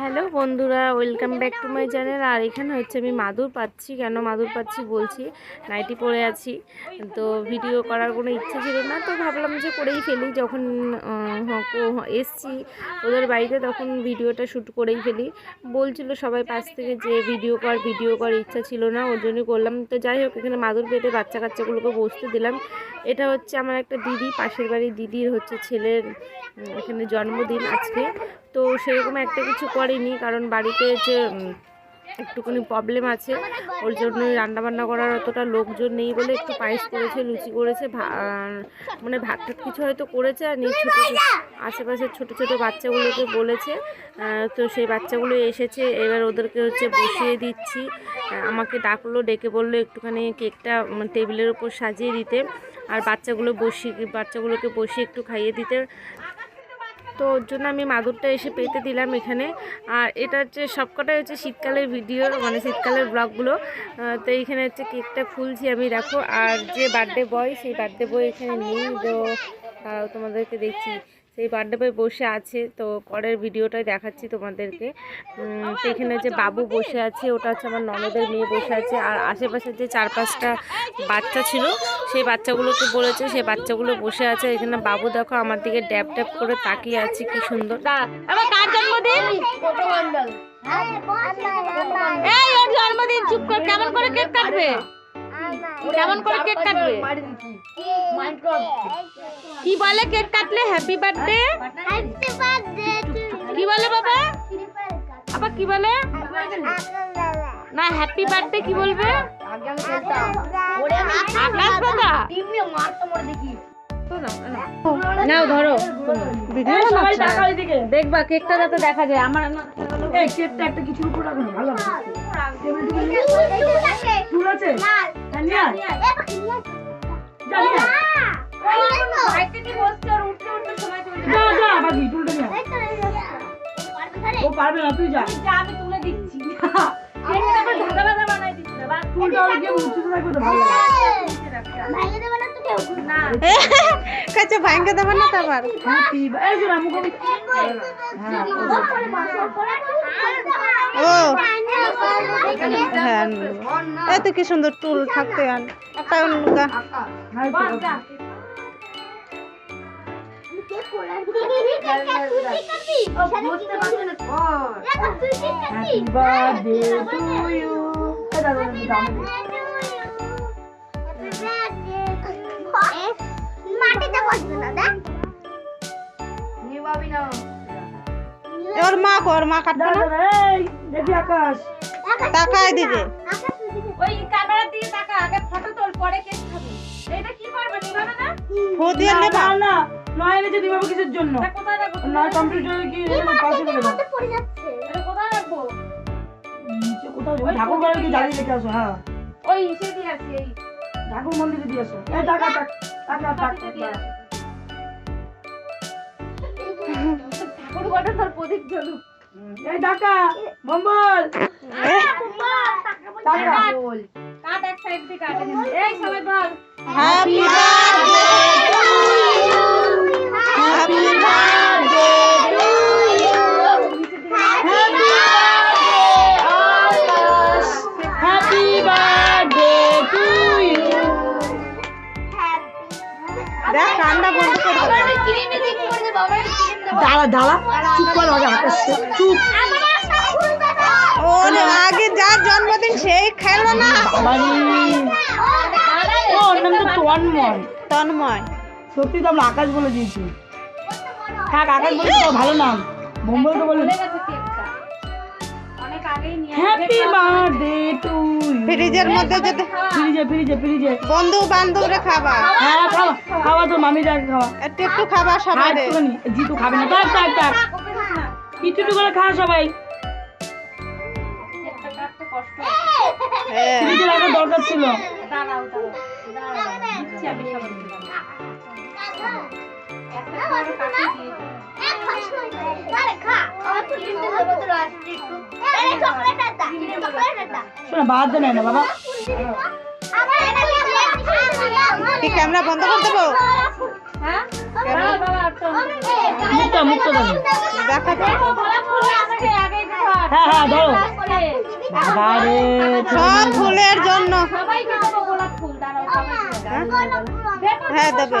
Hello বন্ধুরা, welcome back to my channel. আর এখানে হচ্ছে আমি মাদুর পাচ্ছি। কেন মাদুর পাচ্ছি বলছি, নাইটি পরে আছি। তো ভিডিও করার কোনো ইচ্ছে ছিল না, তো ভাবলাম যে করেই ফেলি। যখন এসছি ওদের বাড়িতে, তখন ভিডিওটা শ্যুট করেই ফেলি। বলছিল সবাই পাশ থেকে যে ভিডিও কর ভিডিও কর, ইচ্ছা ছিল না, ওর জন্যই করলাম। তো যাই হোক, এখানে মাদুর পেতে বাচ্চা কাচ্চাগুলোকে বসতে দিলাম। এটা হচ্ছে আমার একটা দিদি, পাশের বাড়ির দিদির হচ্ছে ছেলের এখানে জন্মদিন আজকে। তো সেরকম একটা কিছু করেনি, কারণ বাড়িতে যে একটুখানি প্রবলেম আছে, ওর জন্য রান্নাবান্না করার অতটা লোকজন নেই বলে একটু পায়েস করেছে, লুচি করেছে মানে ভাত কিছু হয়তো করেছে আর নিজ ছোটো আশেপাশের ছোটো ছোটো বাচ্চাগুলোকে বলেছে তো সেই বাচ্চাগুলো এসেছে, এবার ওদেরকে হচ্ছে বসিয়ে দিচ্ছি আমাকে ডাকলো, ডেকে বলল একটুখানি কেকটা টেবিলের উপর সাজিয়ে দিতে, আর বাচ্চাগুলো বসিয়ে, বাচ্চাগুলোকে বসিয়ে একটু খাইয়ে দিতে তো ওর জন্য আমি মাদুরটা এসে পেতে দিলাম এখানে। আর এটা হচ্ছে সবকটাই হচ্ছে শীতকালের ভিডিও মানে শীতকালের ব্লগগুলো। তো এইখানে হচ্ছে কেকটা খুলছি আমি, দেখো। আর যে বার্থডে বয় সেই বার্থডে বয় এখানে নেই তো তোমাদেরকে দেখছি। সেই বার্থডে বয় বসে আছে তো পরের ভিডিওটাই দেখাচ্ছি তোমাদেরকে। তো এখানে যে বাবু বসে আছে ওটা হচ্ছে আমার ননদের মেয়ে বসে আছে আর আশেপাশে যে চার পাঁচটা বাচ্চা ছিল সেই বাচ্চাগুলোকে বলেছে সেই বাচ্চাগুলো বসে আছে। এখানে বাবু দেখো আমার দিকে ড্যাব ড্যাব করে তাকিয়ে আছে কি সুন্দর। কার জন্মদিন? জন্মদিন চুপ কর কেমন করে কেক কাটবে? কেমন করে কেক কাটবে? কি বলে কেক কাটলে হ্যাপি বার্থডে হ্যাপি বার্থডে কি বলে বাবা আবার কি বলে না হ্যাপি বার্থডে কি বলবে আকাশ দাদা নাও ধরো ভিডিও দেখবা কেকটা যাতে দেখা যায় আমার ও পারবে না তুই যা। আমি তুলে দিচ্ছি। গিয়ে উঁচুতে রাখবে তো ভালো লাগবে কাছে ভাঙ্গে দেবে না তো আবার? হ্যাপি এই যে রামু কবি হ্যাঁ ও? হ্যাঁ। এত কি সুন্দর টুল থাকতে আন একটা তো। হ্যাপি বার্থডে টু ইউ এটা দাদা মাটিতে বসবে না দেখ ওর মা কো ওর মা কাটবে না দাদা এই দেখি আকাশ তাকায় দিকে ওই ক্যামেরা দিয়ে টাকা আগে ফটো তোল পরে কেক খাব এটা কি করবে নিভাবে না ফু দিয়ে না, নেবা না না নয় এনেছে দিবাবু কিসের জন্য? কোথায় রাখব নয় কম্পিউটারে কি পাশে রেখে দাও পড়ে যাচ্ছে। এটা কোথায় রাখব? নিচে কোথাও ঠাকুর ঘরে কি জ্বালিয়ে রেখে আসো হ্যাঁ। ওই ইসে দিয়ে আছে এই। ঠাকুর মন্দিরে দিয়ে আসো। এই টাকা টাকা টাকা ঠাকুর ঘরে তোর প্রদীপ জ্বলুক। এই টাকা বম্বল। টাকা কাট এক সাইড থেকে কাটে। এই সবাই বল হ্যাপি বার্থডে দেখ কান্না বন্ধ করে দাঁড়া দাঁড়া চুপ কর আগে আকাশ চুপ। ওর আগে যার জন্মদিন সেই খেলো না। ও ওর নাম তো তন্ময়। তন্ময়। সত্যি তো আমরা আকাশ বলে দিয়েছি। থাক আকাশ বলে ভালো নাম। বোম্বল তো বলে হ্যাপি বার্থডে টু ফ্রিজের মধ্যে যদি ফ্রিজে ফ্রিজে ফ্রিজে। বন্ধু বান্ধবরা খাবা। হ্যাঁ খাওয়া খাওয়া তো মামি যা খাওয়া। একটু একটু খাবা সবাই জিতু খাবে না। থাক থাক থাক। একটু একটু করে খা সবাই। হ্যাঁ। ফ্রিজে রাখার দরকার ছিল। দাঁড়াও দাঁড়াও দাঁড়াও আমি সবাইকে শোনা বাদ দেয় না বাবা। কি ক্যামেরা বন্ধ করে দেবো? হ্যাঁ? অন্য। মুক্তা মুক্তা দাও দেখো, গোলাপ ফুল আসছে, আগে একটু ধর। হ্যাঁ হ্যাঁ ধরো। সব ফুলের জন্য। হ্যাঁ, দেখো, দেবে।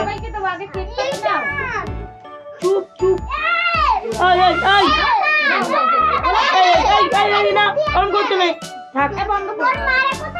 চুপ চুপ এই এই এই এই এই এই এই না অন করতে নেই থাক বন্ধ করো মারে